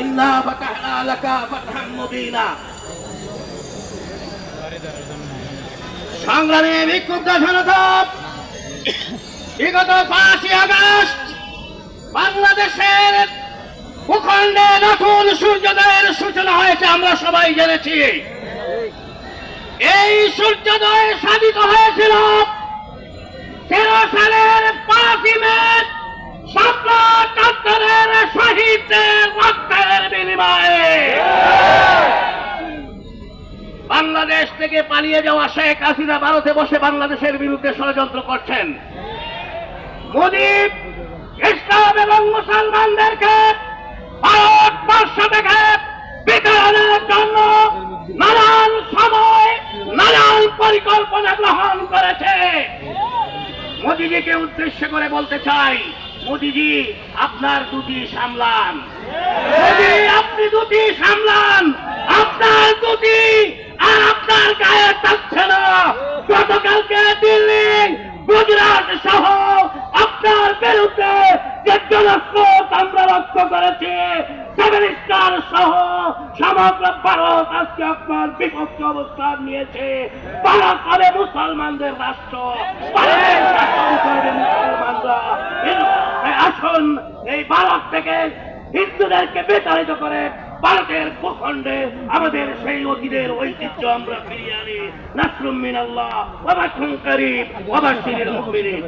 ইন্না ফাতাহনা লাকা ফাতহাম মুবিনা সংগ্রামী বিক্ষুব্ধ জনতা বিগত পাঁচই আগস্ট বাংলাদেশের ভূখণ্ডে নতুন সূর্যোদয়ের সূচনা হয়েছে, আমরা সবাই জেনেছি। এই সূর্যোদয় সাধিত হয়েছিল তেরো সালের পাঁচই মে বাংলাদেশ থেকে পালিয়ে যাওয়া শেখ হাসিনা ভারতে বসে বাংলাদেশের বিরুদ্ধে ষড়যন্ত্র করছেন। ইসলাম এবং মুসলমানদেরকে ভারতবর্ষ থেকে বিতরণের জন্য নানান সময়, নানান পরিকল্পনা গ্রহণ করেছে। মোদিজিকে উদ্দেশ্য করে বলতে চাই, মোদিজি, আপনার দুটি সামলান। আপনি দুটি সামলান। আপনার দুটি আপনার গায়ে থাকছে না। গতকালকে দিল্লি, গুজরাট সহ আপনার বিরুদ্ধে যে জনস্রোত আমরা লক্ষ্য করেছি সেভেন সহ সমগ্র ভারত আজকে আপনার বিপক্ষে অবস্থান নিয়েছে। ভারত হবে মুসলমানদের রাষ্ট্র। মুসলমানরা। আসুন, এই ভারত থেকে হিন্দুদেরকে বিতাড়িত করে ভারতের ভূখণ্ডে আমাদের সেই অতীতের ঐতিহ্য আমরা ফিরিয়ে আনি। নাসরুম মিনাল্লাহ শঙ্করী করিম ওয়া বাশিরিল মুমিনিন।